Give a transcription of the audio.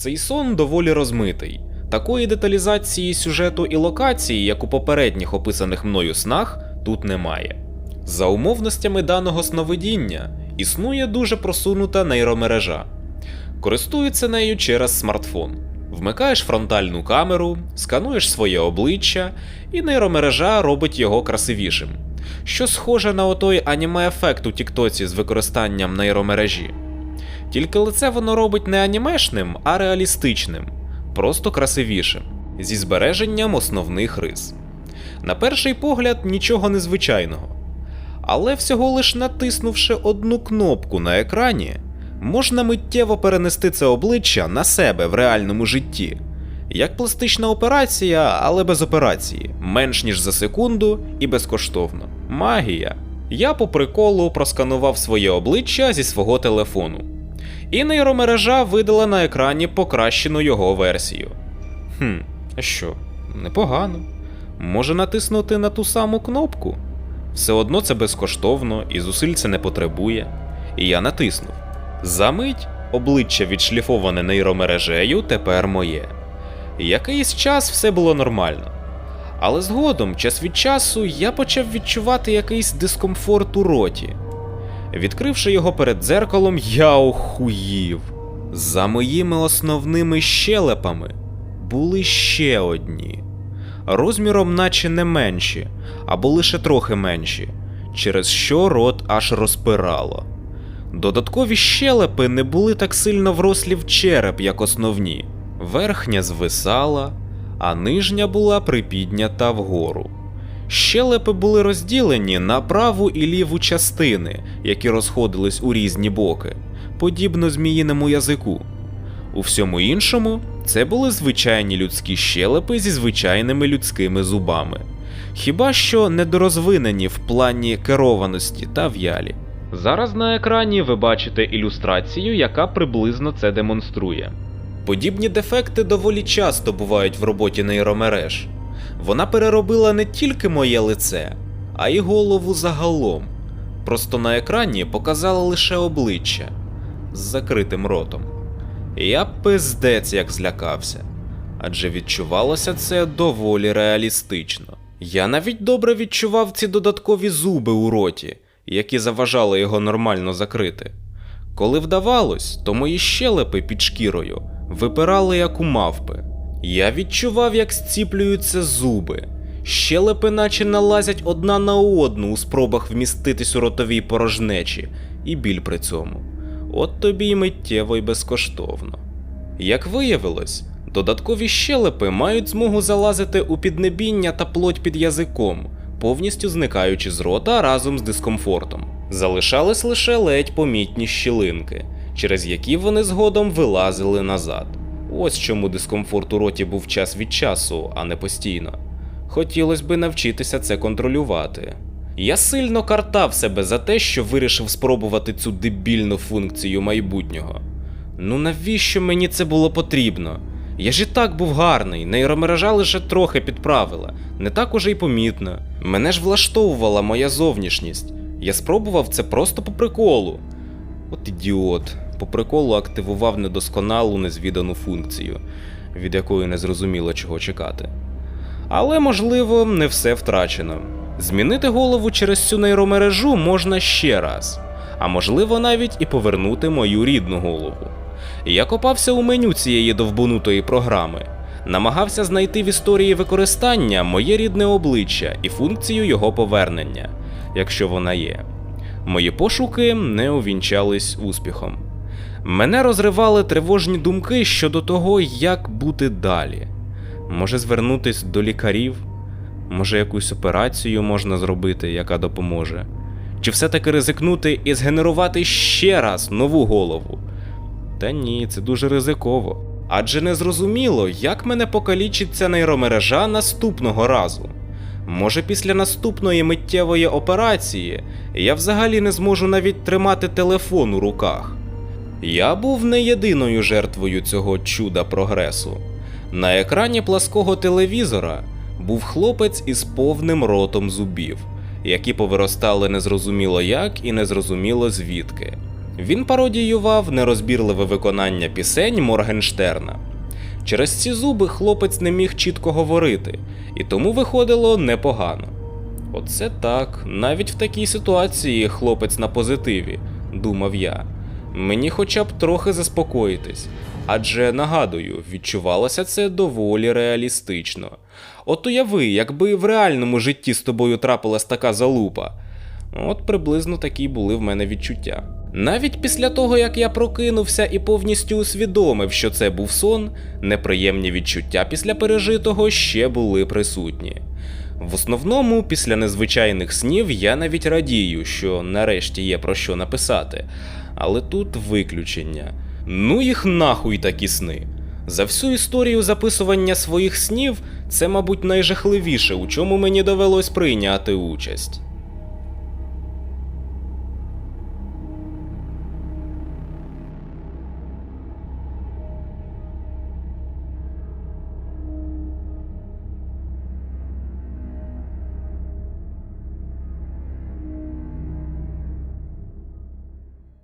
Цей сон доволі розмитий. Такої деталізації сюжету і локації, як у попередніх описаних мною снах, тут немає. За умовностями даного сновидіння існує дуже просунута нейромережа. Користується нею через смартфон. Вмикаєш фронтальну камеру, скануєш своє обличчя, і нейромережа робить його красивішим. Що схоже на отой аніме-ефект у Тіктоці з використанням нейромережі. Тільки лице воно робить не анімешним, а реалістичним, просто красивішим, зі збереженням основних рис. На перший погляд нічого незвичайного. Але всього лиш натиснувши одну кнопку на екрані, можна миттєво перенести це обличчя на себе в реальному житті. Як пластична операція, але без операції, менш ніж за секунду і безкоштовно. Магія. Я по приколу просканував своє обличчя зі свого телефону. І нейромережа видала на екрані покращену його версію. Хм, а що, непогано. Може натиснути на ту саму кнопку? Все одно це безкоштовно і зусиль це не потребує. І я натиснув. Замить обличчя відшліфоване нейромережею тепер моє. Якийсь час все було нормально. Але згодом, час від часу, я почав відчувати якийсь дискомфорт у роті. Відкривши його перед дзеркалом, я охуїв. За моїми основними щелепами були ще одні, розміром наче не менші, або лише трохи менші, через що рот аж розпирало. Додаткові щелепи не були так сильно врослі в череп, як основні. Верхня звисала, а нижня була припіднята вгору. Щелепи були розділені на праву і ліву частини, які розходились у різні боки, подібно зміїному язику. У всьому іншому це були звичайні людські щелепи зі звичайними людськими зубами, хіба що недорозвинені в плані керованості та в'ялі. Зараз на екрані ви бачите ілюстрацію, яка приблизно це демонструє. Подібні дефекти доволі часто бувають в роботі нейромереж. Вона переробила не тільки моє лице, а й голову загалом. Просто на екрані показала лише обличчя з закритим ротом. Я пиздець як злякався, адже відчувалося це доволі реалістично. Я навіть добре відчував ці додаткові зуби у роті, які заважали його нормально закрити. Коли вдавалось, то мої щелепи під шкірою випирали як у мавпи. Я відчував, як зціплюються зуби, щелепи наче налазять одна на одну у спробах вміститись у ротовій порожнечі, і біль при цьому. От тобі й миттєво й безкоштовно. Як виявилось, додаткові щелепи мають змогу залазити у піднебіння та плоть під язиком, повністю зникаючи з рота разом з дискомфортом. Залишались лише ледь помітні щілинки, через які вони згодом вилазили назад. Ось чому дискомфорт у роті був час від часу, а не постійно. Хотілося би навчитися це контролювати. Я сильно картав себе за те, що вирішив спробувати цю дебільну функцію майбутнього. Ну навіщо мені це було потрібно? Я ж і так був гарний, нейромережа лише трохи підправила, не так уже й помітно. Мене ж влаштовувала моя зовнішність. Я спробував це просто по приколу. От ідіот, по приколу активував недосконалу незвідану функцію, від якої не зрозуміло чого чекати. Але, можливо, не все втрачено. Змінити голову через цю нейромережу можна ще раз, а можливо навіть і повернути мою рідну голову. Я копався у меню цієї довбанутої програми, намагався знайти в історії використання моє рідне обличчя і функцію його повернення, якщо вона є. Мої пошуки не увінчались успіхом. Мене розривали тривожні думки щодо того, як бути далі. Може звернутись до лікарів, може якусь операцію можна зробити, яка допоможе. Чи все-таки ризикнути і згенерувати ще раз нову голову? Та ні, це дуже ризиково. Адже не зрозуміло, як мене покалічить ця нейромережа наступного разу. Може, після наступної миттєвої операції я взагалі не зможу навіть тримати телефон у руках. Я був не єдиною жертвою цього чуда прогресу. На екрані плаского телевізора був хлопець із повним ротом зубів, які повиростали незрозуміло як і незрозуміло звідки. Він пародіював нерозбірливе виконання пісень Моргенштерна. Через ці зуби хлопець не міг чітко говорити, і тому виходило непогано. Оце так, навіть в такій ситуації хлопець на позитиві, думав я. Мені хоча б трохи заспокоїтись. Адже нагадую, відчувалося це доволі реалістично. От уяви, якби в реальному житті з тобою трапилась така залупа. От приблизно такі були в мене відчуття. Навіть після того, як я прокинувся і повністю усвідомив, що це був сон, неприємні відчуття після пережитого ще були присутні. В основному, після незвичайних снів я навіть радію, що нарешті є про що написати. Але тут виключення. Ну їх нахуй такі сни. За всю історію записування своїх снів це, мабуть, найжахливіше, у чому мені довелось прийняти участь.